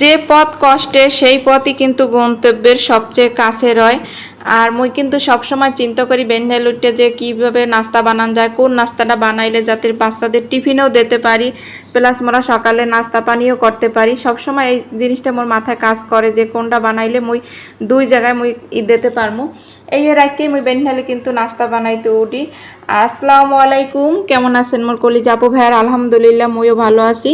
যে পথ কষ্টে, সেই পথই কিন্তু গন্তব্যের সবচেয়ে কাছের হয় আর মুই কিন্তু সবসময় চিন্তা করি বেন্ডেল উঠে যে কীভাবে নাস্তা বানান যায়, কোন নাস্তাটা বানাইলে যাতে বাচ্চাদের টিফিনেও দিতে পারি, প্লাস মোরা সকালে নাস্তা পানিও করতে পারি। সবসময় এই জিনিসটা মোর মাথায় কাজ করে যে কোনটা বানাইলে মুই দুই জায়গায় মুই ই দিতে পারমু। এই রাখতেই মুই বেনহালে কিন্তু নাস্তা বানাইতে উঠি। আসসালামু আলাইকুম। কেমন আছেন মোর কলি যাব ভাইয়ার? আলহামদুলিল্লাহ, মইও ভালো আছি।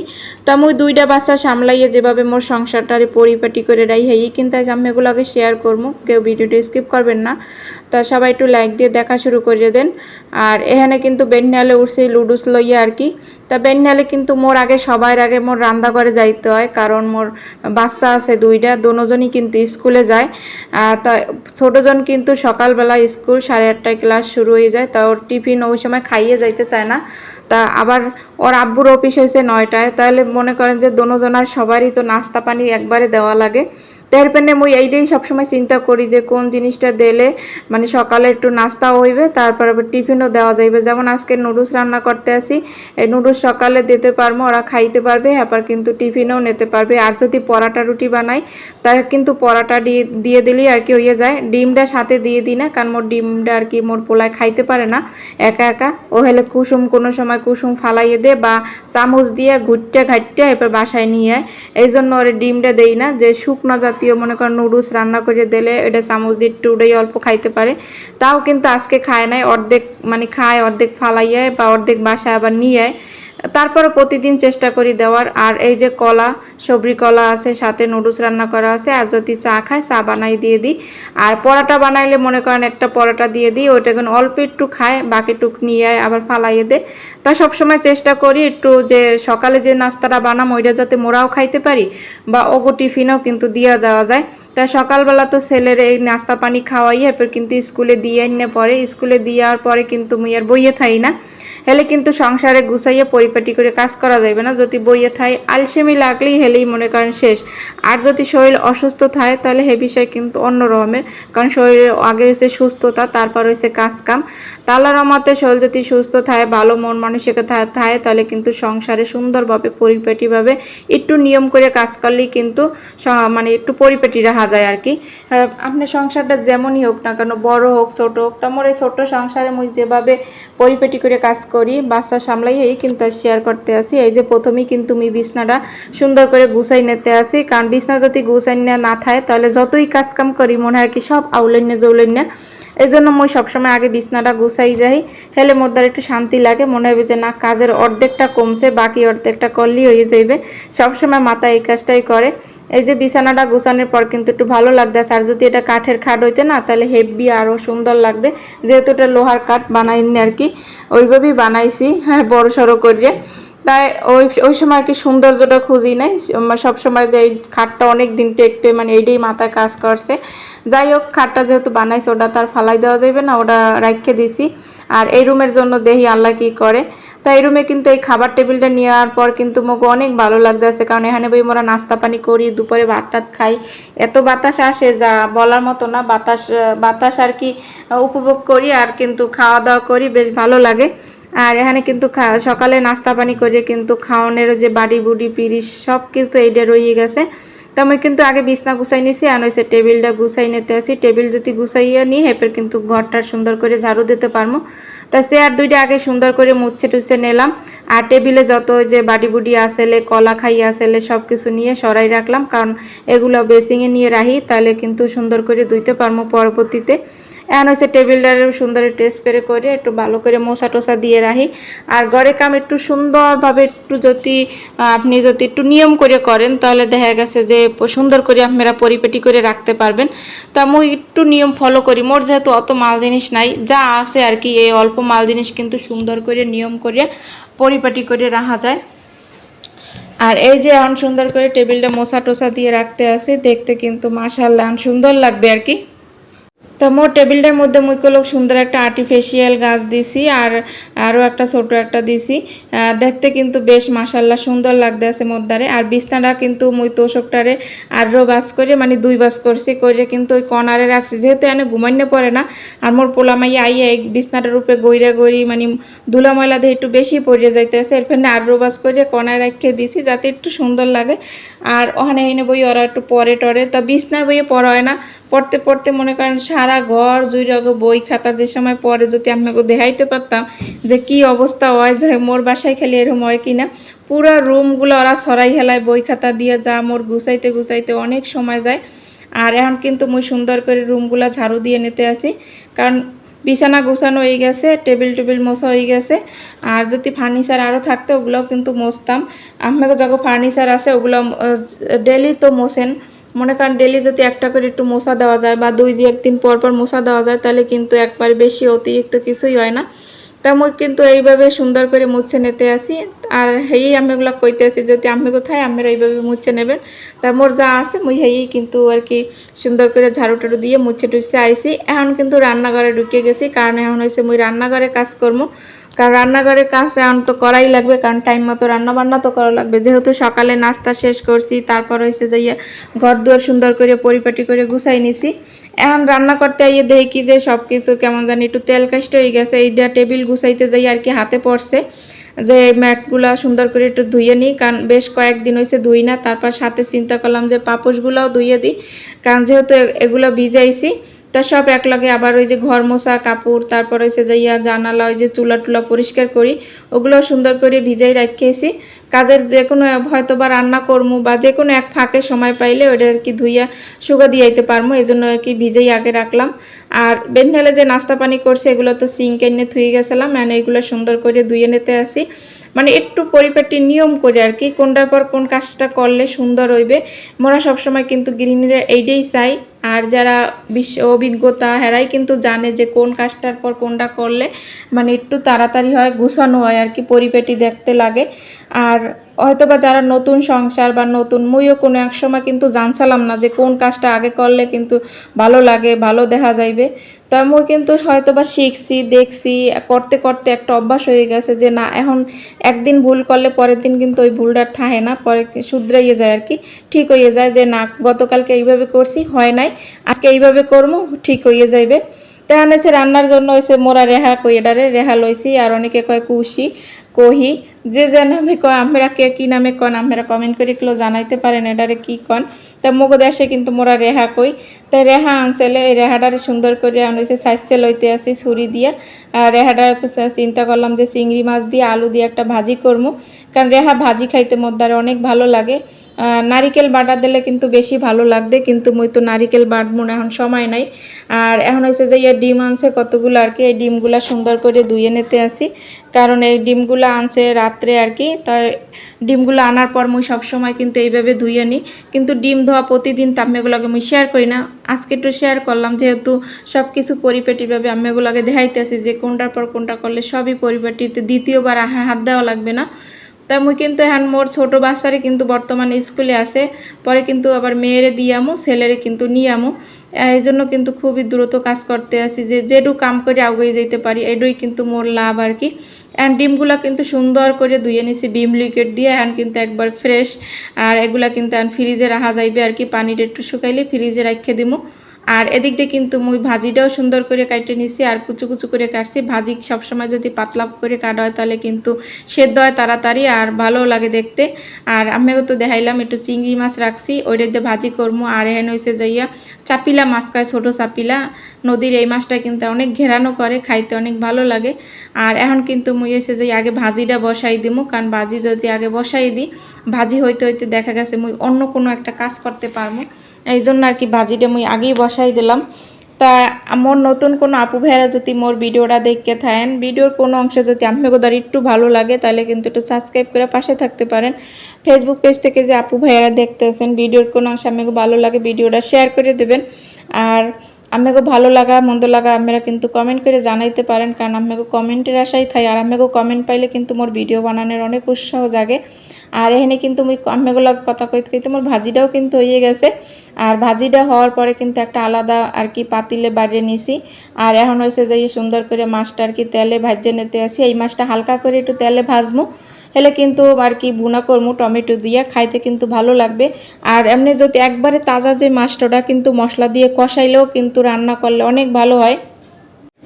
তা মুই দুইটা বাচ্চা সামলাইয়ে যেভাবে মোর সংসারটারে পরিপাটি করে রাই হাই কিন্তু আজ আমি এগুলোকে শেয়ার করব কেউ ভিডিওটা স্কিপ করবেন না। তা সবাই একটু লাইক দিয়ে দেখা শুরু করে দেন। আর এখানে কিন্তু বেন্ডালে উঠছে লুডুস লইয়া আর কি। তা বেন্ডালে কিন্তু মোর আগে, সবার আগে মোর রান্না করে যাইতে হয়, কারণ মোর বাচ্চা আছে দুইটা, দোনোজনই কিন্তু স্কুলে যায়। তা ছোটোজন কিন্তু সকালবেলা স্কুল সাড়ে আটটায় ক্লাস শুরু হয়ে যায়, তা ওর টিফিন ওই সময় খাইয়ে যাইতে চায় না। তা আবার ওর আব্বুর অফিস হয়েছে নয়টায়। তাহলে মনে করেন যে দোনোজনার সবারই তো নাস্তা পানি একবারে দেওয়া লাগে। তার পেনে মুই এইটাই সবসময় চিন্তা করি যে কোন জিনিসটা দিলে মানে সকালে একটু নাস্তাও হইবে, তারপর আবার টিফিনও দেওয়া যাইবে। যেমন আজকে নুডলস রান্না করতে আসি, এই নুডলস সকালে দিতে পারব ওরা খাইতে পারবে, আবার কিন্তু টিফিনও নিতে পারবে। আর যদি পরাটা রুটি বানাই তাহলে কিন্তু পরাটা দিয়ে দিয়ে দিলেই আর কি হয়ে যায়। ডিমটা সাথে দিয়ে দিই না, কারণ মোর ডিমটা আর কি মোর পোলায় খাইতে পারে না, একা একা। ও হলে কুসুম কোনো সময় কুসুম ফালাইয়ে দে বা চামচ দিয়ে ঘুটতে ঘাটতে এরপর বাসায় নিয়ে আয়। এই জন্য ওরা ডিমটা দেই না, যে শুকনো জাতীয় মনে করেন নুডলস রান্না করে দিলে এটা চামচ দিয়ে টুডেই অল্প খাইতে পারে। তাও কিন্তু আজকে খায় নাই, অর্ধেক মানে খায়, অর্ধেক ফালাইয়ায় বা অর্ধেক বাসায় আবার নিয়ে আয়। তারপরে প্রতিদিন চেষ্টা করি দেওয়ার। আর এই যে কলা সবরি কলা আছে সাথে নুডলস রান্না করা আছে আর যদি চা খায় চা বানাই দিয়ে দিই। আর পরোটা বানাইলে মনে করেন একটা পরোটা দিয়ে দিই ওইটা এখন অল্প একটু খায় বাকি টুক নিয়ে আয়, আবার ফালাইয়ে দে তা সবসময় চেষ্টা করি একটু যে সকালে যে নাস্তাটা বানাম ওইটা যাতে মোরাও খাইতে পারি বা ওগো টিফিনও কিন্তু দিয়ে দেওয়া যায়। তা সকালবেলা তো ছেলের এই নাস্তা পানি খাওয়াই এরপর কিন্তু স্কুলে দিয়ে এনে পরে। স্কুলে দেওয়ার পরে কিন্তু মুই আর বইয়ে থাই না। হেলে কিন্তু সংসারে গুছাইয়ে পরিপাটি করে কাজ করা যাবে না। যদি বইয়ে থাই, আলসেমি লাগলেই হেলেই মনে করেন শেষ। আর যদি শরীর অসুস্থ থাকে তাহলে হে বিষয় কিন্তু অন্য রকমের কারণ শরীরের আগে হয়েছে সুস্থতা, তারপর হয়েছে কাজ কাম তালার আমাতে শরীর যদি সুস্থ থাকে ভালো মন মানসিকতা থাকে তাহলে কিন্তু সংসারে সুন্দরভাবে, পরিপাটিভাবে একটু নিয়ম করে কাজ করলেই কিন্তু মানে একটু পরিপাটি রাখা যায় আর কি। আহ, আপনার সংসারটা যেমনই হোক না কেন বড় হোক ছোট হোক তোমার এই ছোট সংসারে মুই যেভাবে পরিপেটি করে কাজ করি বাচ্চা সামলাই এই কিন্তু শেয়ার করতে আসি। এই যে প্রথমেই কিন্তু আমি বিছনাটা সুন্দর করে গুছাই নিতে আসি। কারণ বিছনা যদি গুছাই না থাকে তাহলে যতই কাজ কাম করি মনে হয় কি সব আউলন্য জৌলন্য জন্য মই সবসময় আগে বিছনাটা গুছাই যাই। হেলে মোর দ্বারা একটু শান্তি লাগে, মনে হবে যে না, কাজের অর্ধেকটা কমছে, বাকি অর্ধেকটা করলেই হয়ে যাইবে। সবসময় মাথা এই কাজটাই করে। এই যে বিছানাটা গুছানোর পর কিন্তু একটু ভালো লাগতেছে আর যদি এটা কাঠের খাট হইতে না, তাহলে হেভি আরও সুন্দর লাগবে। যেহেতু এটা লোহার কাঠ, বানাইনি আর কি। ওইভাবেই বানাইছি হ্যাঁ বড় সড়ো করিয়ে। তাই ওই ওই সময় আর কি সৌন্দর্যটা খুঁজি নাই। সব সময় যে এই খাটটা অনেক দিন টেকবে মানে এইটাই মাথায় কাজ করছে। যাই হোক, খাটটা যেহেতু বানাইছে, ওটা তার ফালাই দেওয়া যাবে না, ওটা রাখে দিছি। আর এই রুমের জন্য দেহি আল্লাহ কি করে। তাই এই রুমে কিন্তু এই খাবার টেবিলটা নেওয়ার পর কিন্তু মোক অনেক ভালো লাগতেছে, কারণ এখানে বই মোরা নাস্তা পানি করি, দুপুরে ভাত টাত খাই। এত বাতাস আসে যা বলার মতো না, বাতাস বাতাস আর কি উপভোগ করি আর কিন্তু খাওয়া দাওয়া করি, বেশ ভালো লাগে। আর এখানে কিন্তু সকালে নাস্তা পানি করে কিন্তু খাওয়ানোর যে বাড়ি বুড়ি পিরিশ সব কিছু এইটা রয়ে গেছে। তো আমি কিন্তু আগে বিছনা গুছাই নিছি, আর হয়েছে টেবিলটা গুছাই নিতে আসি। টেবিল যদি গুছাইয়া নিই এরপর কিন্তু ঘরটা সুন্দর করে ঝাড়ু দিতে পারব তা চেয়ার দুইটা আগে সুন্দর করে মুছে টুছে নিলাম। আর টেবিলে যত যে বাড়ি বুড়ি আসেলে কলা খাই আসেলে সব কিছু নিয়ে সরাই রাখলাম। কারণ এগুলো বেসিংয়ে নিয়ে রাখি, তাহলে কিন্তু সুন্দর করে ধুইতে পারব পরবর্তীতে। এখন হচ্ছে টেবিলটারও সুন্দর একটু স্প্রে করে, একটু ভালো করে মশা টোসা দিয়ে রাখি। আর ঘরে কাম একটু সুন্দরভাবে একটু যদি আপনি যদি একটু নিয়ম করে করেন, তাহলে দেখা গেছে যে সুন্দর করে আপনারা পরিপেটি করে রাখতে পারবেন। তা মুই একটু নিয়ম ফলো করি। মোর যেহেতু অত মাল জিনিস নাই, যা আছে আর কি, এই অল্প মাল জিনিস কিন্তু সুন্দর করে নিয়ম করে পরিপাটি করে রাখা যায়। আর এই যে এখন সুন্দর করে টেবিলটা মশা টোসা দিয়ে রাখতে আসি দেখতে কিন্তু মাশাল্লাহ এখন সুন্দর লাগবে আর কি। তো মোর টেবিলটার মধ্যে মুই লোক সুন্দর একটা আর্টিফিশিয়াল গাছ দিছি আর আরও একটা ছোট একটা দিছি। দেখতে কিন্তু বেশ মাসাল্লাহ সুন্দর লাগতে আছে মোদ্দারে আর বিছনাটা কিন্তু মুই তোষকটারে আরও বাস করে মানে দুই বাস করছি করে কিন্তু ওই কর্নারে রাখছি। যেহেতু এনে ঘুমাইনে পড়ে না, আর মোর পোলা মাইয়া আইয়া এই বিছনাটার উপরে গইরা গড়ি মানে ধুলা ময়লা দিয়ে একটু বেশি পড়ে যাইতেছে। এর ফেনে আরও বাস করে কর্নারে রেখে দিছি, যাতে একটু সুন্দর লাগে। আর ওখানে এনে বই ওরা একটু পরে টরে। তা বিছনা বইয়ে পড়া হয় না পড়তে পড়তে মনে করেন সারা ঘর জুড়ে গো বই খাতা যে সময় পরে যদি আমাকে দেখাইতে পারতাম যে কি অবস্থা হয়, যে মোর বাসায় খালি এরকম হয় কিনা। পুরো রুমগুলো ওরা সরাই হেলায় বই খাতা দিয়ে যা মোর গুছাইতে গুছাইতে অনেক সময় যায়। আর এখন কিন্তু মুই সুন্দর করে রুমগুলো ঝাড়ু দিয়ে নিতে আসি। কারণ বিছানা গোছানো হয়ে গেছে, টেবিল টেবিল মোছা হয়ে গেছে। আর যদি ফার্নিচার আরও থাকতো, ওগুলোও কিন্তু মোছতাম। আপনাকে যখন ফার্নিচার আছে, ওগুলো ডেলি তো মোছেন। মনে করেন ডেলি যদি একটা করে একটু মশা দেওয়া যায় বা দুই দিয়ে একদিন পর পর মশা দেওয়া যায়, তাহলে কিন্তু একবার বেশি অতিরিক্ত কিছুই হয় না। তা মুখ কিন্তু এইভাবে সুন্দর করে মুছে নিতে আসি। আর হেই আমি ওগুলো কইতে আসি যদি আমি কোথায় আমরা এইভাবে মুছে নেবেন তা মোর যা আছে, মুই হেই কিন্তু আর কি সুন্দর করে ঝাড়ু টাড়ু দিয়ে মুছে টুছে আইসি এখন কিন্তু রান্নাঘরে ঢুকে গেছি, কারণ এখন হয়েছে মুই রান্নাঘরে কাজ করব কারণ রান্নাঘরের কাজ এখন তো করাই লাগবে, কারণ টাইম মতো রান্না বান্না তো করা লাগবে। যেহেতু সকালে নাস্তা শেষ করছি, তারপর হয়েছে যাইয়া ঘর দুয়ার সুন্দর করে পরিপাটি করে গুছাই নিছি। এখন রান্না করতে আইয়ে দেখি যে সব কিছু কেমন জানি একটু তেল কাষ্ট হয়ে গেছে এইটা টেবিল গুছাইতে যাই আর কি হাতে পড়ছে। যে ম্যাটগুলা সুন্দর করে একটু ধুয়ে নিই, কারণ বেশ কয়েকদিন হয়েছে ধুই না, তারপর সাথে চিন্তা করলাম যে পাপোশগুলাও ধুয়ে দিই, কারণ যেহেতু এগুলো ভিজাইছি তা সব একলগে আবার ওই যে ঘর মোছা, কাপড়, তারপর হয়েছে যে ইয়া জানালা, ওই যে চুলা টুলা পরিষ্কার করি ওগুলো সুন্দর করে ভিজাই রাখিয়েছি। কাজের যে কোনো হয়তো বা রান্না করব বা যে কোনো এক ফাঁকে সময় পাইলে ওইটা আর কি ধুইয়া সুগা দিয়ে আইতে পারব এই জন্য আর কি ভিজেই আগে রাখলাম। আর বেনঢালে যে নাস্তা পানি করছে, এগুলো তো সিঙ্ক এনে ধুয়ে গেছিলাম মানে এগুলো সুন্দর করে ধুয়ে নিতে আসি। মানে একটু পরিপাটি নিয়ম করে আর কি, কোনটার পর কোন কাজটা করলে সুন্দর হইবে, মোরা সবসময় কিন্তু গৃহিণীরা এইটাই চাই। আর যারা বিশ্ব অভিজ্ঞতা হেরাই কিন্তু জানে যে কোন কাজটার পর কোনটা করলে মানে একটু তাড়াতাড়ি হয়, গুছানো হয় আর কি, পরিপেটি দেখতে লাগে। আর হয়তোবা যারা নতুন সংসার বা নতুন, মুইও কোনো এক সময় কিন্তু জানছিলাম না যে কোন কাজটা আগে করলে কিন্তু ভালো লাগে, ভালো দেখা যাইবে। তা মুই কিন্তু হয়তোবা শিখছি, দেখছি, করতে করতে একটা অভ্যাস হয়ে গেছে যে না, এখন একদিন ভুল করলে পরের দিন কিন্তু ওই ভুলটার থাহে না, পরে শুধরাইয়ে যায় আর কি। ঠিক হয়ে যায় যে না, গতকালকে এইভাবে করছি, হয় নাই। আজকে এইভাবে করব ঠিক হয়ে যাইবে। তেমন হচ্ছে রান্নার জন্য হয়েছে মোরা রেহা কই এটারে রেহা লইছি আর অনেকে কয় কুশি, কহি, যে যে নামে কয়, আমরা কে, কি নামে কন আমরা কমেন্ট করে এগুলো জানাইতে পারেন এটারে কি কন? তা মগো দেশে কিন্তু মোরা রেহা কই। তাই রেহা আনছেলে, এই রেহাটারে সুন্দর করে আনছে সাইজে লইতে আসি ছুরি দিয়ে। আর রেহাটার চিন্তা করলাম যে চিংড়ি মাছ দিয়ে আলু দিয়ে একটা ভাজি করব কারণ রেহা ভাজি খাইতে মধ্যে অনেক ভালো লাগে। নারিকেল বাটা দিলে কিন্তু বেশি ভালো লাগবে, কিন্তু মুই তো নারিকেল বাটবো না এখন সময় নাই। আর এখন হয়েছে যে ইয়ে ডিম আনছে কতগুলো আর কি, এই ডিমগুলো সুন্দর করে ধুয়ে নিতে আসি। কারণ এই ডিমগুলো আনছে রাত্রে আর কি তাই ডিমগুলো আনার পর মুই সবসময় কিন্তু এইভাবে ধুয়ে নিই। কিন্তু ডিম ধোয়া প্রতিদিন তো আমি এগুলোকে মুই শেয়ার করি না। আজকে একটু শেয়ার করলাম যেহেতু সব কিছু পরিপাটিভাবে আমি এগুলোকে দেখাইতেছি যে কোনটার পর কোনটা করলে সবই পরিপাটিতে, দ্বিতীয়বার হাত দেওয়া লাগবে না। তা মুই কিন্তু এখন মোর ছোট বাচ্চারে কিন্তু বর্তমানে স্কুলে আছে। পরে কিন্তু আবার মেয়েরে দিয়ামু ছেলেরে কিন্তু নিয়ামু এই জন্য কিন্তু খুবই দ্রুত কাজ করতে আসি। যে যেটু কাম করে আগুয়ে যেতে পারি, এডুই কিন্তু মোর লাভ আর কি। অ্যান্ড ডিমগুলো কিন্তু সুন্দর করে ধুয়ে নিছি, বিম লিকুইড দিয়ে এখন কিন্তু একবার ফ্রেশ। আর এগুলা কিন্তু ফ্রিজে রাখা যাইবে আর কি, পানিটা একটু শুকাইলে ফ্রিজে রাখে দিমু। আর এদিক দিয়ে কিন্তু মুই ভাজিটাও সুন্দর করে কাটে নিছি আর কুচু কুচু করে কাটছি। ভাজি সবসময় যদি পাতলা করে কাটা হয় তাহলে কিন্তু সেদ্ধ হয় তাড়াতাড়ি আর ভালো লাগে দেখতে। আর আমিও তো দেখাইলাম একটু চিংড়ি মাছ রাখছি, ওইটা দিয়ে ভাজি করব আর এখানে হয়েছে যাইয়া চাপিলা মাছ খায় ছোটো চাপিলা। নদীর এই মাছটা কিন্তু অনেক ঘেরানো করে, খাইতে অনেক ভালো লাগে। আর এখন কিন্তু মুই এসে যে আগে ভাজিটা বসাই দিমু, কারণ ভাজি যদি আগে বসাই দিই, ভাজি হইতে হইতে দেখা গেছে মুই অন্য কোনো একটা কাজ করতে পারব এই জন্য আর কি ভাজিটা মুই আগেই বসাই দিলাম। তা আমার নতুন কোনো আপু ভাইয়েরা যদি মোর ভিডিওটা দেখতে থাকেন, ভিডিওর কোনো অংশে যদি আপনাকে দ্বারা একটু ভালো লাগে, তাহলে কিন্তু একটু সাবস্ক্রাইব করে পাশে থাকতে পারেন। ফেসবুক পেজ থেকে যে আপু ভাইয়েরা দেখতেছেন, ভিডিওর কোনো অংশ আমাকে ভালো লাগে, ভিডিওটা শেয়ার করে দেবেন। আর আমাকে ভালো লাগা, মন্দ লাগা আপনারা কিন্তু কমেন্ট করে জানাইতে পারেন, কারণ আমাকে কমেন্টের আশাই থাই। আর আমাকে কমেন্ট পাইলে কিন্তু মোর ভিডিও বানানোর অনেক উৎসাহ জাগে। আর এখানে কিন্তু মুই আম্মেগুলো কথা কইতে কইতে মোর ভাজিটাও কিন্তু হয়ে গেছে। আর ভাজিটা হওয়ার পরে কিন্তু একটা আলাদা আর কি পাতিলে বাড়িয়ে নিছি। আর এখন হয়েছে যে সুন্দর করে মাছটা আর কি তেলে ভাজিয়ে নিতে আসি। এই মাছটা হালকা করে একটু তেলে ভাজবো হলে কিন্তু আর কি বুনা করব টমেটো দিয়ে, খাইতে কিন্তু ভালো লাগবে। আর এমনি যদি একবারে তাজা যে মাছটা কিন্তু মশলা দিয়ে কষাইলেও কিন্তু রান্না করলে অনেক ভালো হয়।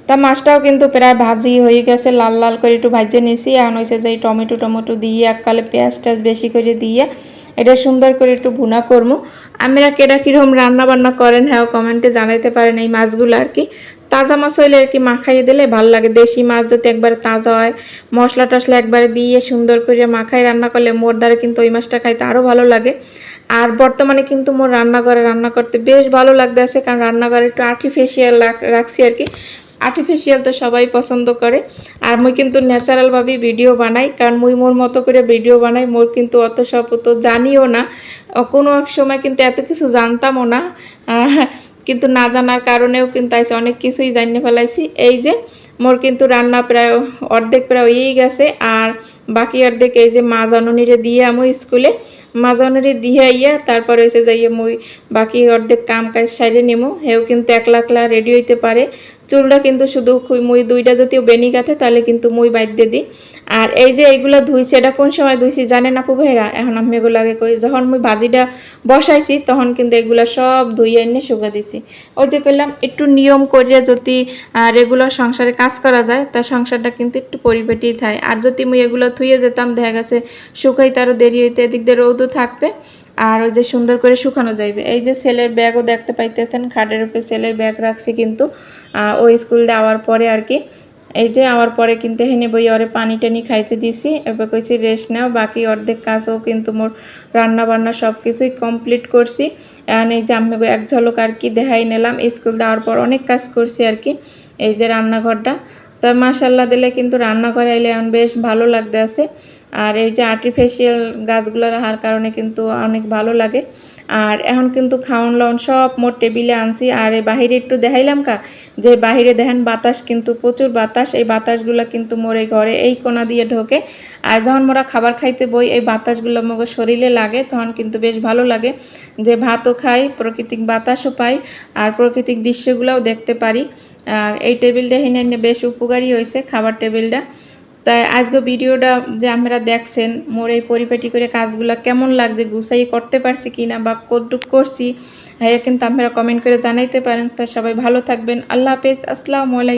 তা মাছটাও কিন্তু প্রায় ভাজি হয়ে গেছে, লাল লাল করে একটু ভাজিয়ে নিয়েছি এখন হয়েছে যে টমেটো টমেটো দিয়ে এককালে পেঁয়াজ টেয়াজ বেশি করে দিয়ে এটা সুন্দর করে একটু ভুনা করব। আপনারা কেটা কীরকম রান্না বান্না করেন হ্যাঁ কমেন্টে জানাইতে পারেন এই মাছগুলো আর কি। তাজা মাছ হইলে আর কি মাখাইয়ে দিলে ভালো লাগে। দেশি মাছ যদি একবারে তাজা হয়, মশলা টশলা একবারে দিয়ে সুন্দর করে মাখাই রান্না করলে মোর দ্বারা কিন্তু ওই মাছটা খাইতে আরও ভালো লাগে। আর বর্তমানে কিন্তু মোর রান্নাঘরে রান্না করতে বেশ ভালো লাগতেছে, কারণ রান্নাঘরে একটু আর্টিফিশিয়াল রাখছি আর কি। আর্টিফিশিয়াল তো সবাই পছন্দ করে। আর মুই কিন্তু ন্যাচারালভাবেই ভিডিও বানাই, কারণ মুই মোর মতো করে ভিডিও বানাই, মোর কিন্তু অত সব তো জানিও না। কোনো এক সময় কিন্তু এত কিছু জানতামও না। কিন্তু না জানার কারণেও কিন্তু আইসে অনেক কিছুই জানিয়ে ফেলাইছি। এই যে মোর কিন্তু রান্না প্রায় অর্ধেক প্রায় হয়েই গেছে। আর বাকি অর্ধেক এই যে মা জননীরে দিয়ে আমি স্কুলে, মা জননী দিয়ে ইয়া তারপর এসে যাইয়ে মুই বাকি অর্ধেক কাম কাজ সাইডে নেমু। হেও কিন্তু একলা একলা রেডি হইতে পারে। চুলটা কিন্তু শুধু মুই দুইটা যদিও বেনি গাঁথে, তাহলে কিন্তু মুই বাইদ্যে দিই। আর এই যে এইগুলো ধুইছি, এটা কোন সময় ধুইছি জানেন আপু ভাইরা? এখন আমি এগুলো আগে কই, যখন মুই ভাজিটা বসাইছি, তখন কিন্তু এগুলো সব ধুইয়ে এনে শুকা দিছি। ওই যে কইলাম, একটু নিয়ম করিয়া যদি রেগুলার সংসারে কাজ করা যায়, তা সংসারটা কিন্তু একটু পরিপাটি থাকে। আর যদি মুই এগুলো ধুয়ে যেতাম, দেখা গেছে শুকাইতে আরও দেরি হইতে, এদিক দিয়ে রৌদও থাকবে, আর ওই যে সুন্দর করে শুকানো যাইবে। এই যে সেলের ব্যাগও দেখতে পাইতেছেন, খাটের উপরে সেলের ব্যাগ রাখছি কিন্তু ওই স্কুল যাওয়ার পরে আর কি। এই যে আওয়ার পরে কিন্তু হেনে বই ওরে পানি টানি খাইতে দিছি, এবার কইছি রেস্ট নাও, বাকি অর্ধেক কাজও কিন্তু মোর রান্না বান্না সব কিছুই কমপ্লিট করছি। এখন এই যে আমি এক ঝলক আর কি দেখাই নিলাম, স্কুল দেওয়ার পর অনেক কাজ করছি আর কি, এই যে রান্নাঘরটা। তা মাসাল্লাহ দিলে কিন্তু রান্নাঘরে আইলে এখন বেশ ভালো লাগতে আছে। আর এই যে আর্টিফিশিয়াল গাছগুলো রাখার কারণে কিন্তু অনেক ভালো লাগে। আর এখন কিন্তু খাওয়ান লাউন সব মোট টেবিলে আনছি। আর এই বাহিরে একটু দেখাইলাম কা? যে বাহিরে দেখেন বাতাস কিন্তু প্রচুর বাতাস। এই বাতাসগুলো কিন্তু মোর এই ঘরে এই কোনা দিয়ে ঢোকে। আর যখন মোরা খাবার খাইতে বই, এই বাতাসগুলো মোর শরীরে লাগে, তখন কিন্তু বেশ ভালো লাগে। যে ভাতও খাই, প্রাকৃতিক বাতাসও পাই, আর প্রাকৃতিক দৃশ্যগুলোও দেখতে পারি। আর এই টেবিলটা এনে বেশ উপকারী হয়েছে খাবার টেবিলটা তাই আজকে ভিডিওটা যে আমরা দেখছেন, মোর এই পরিপাটি করে কাজগুলো কেমন লাগছে, গুছাই করতে পারছি কি না বা কতটুক করছি হ্যাঁ কিন্তু আপনারা কমেন্ট করে জানাইতে পারেন। তা সবাই ভালো থাকবেন। আল্লাহ হাফেজ। আসসালামু আলাইকুম।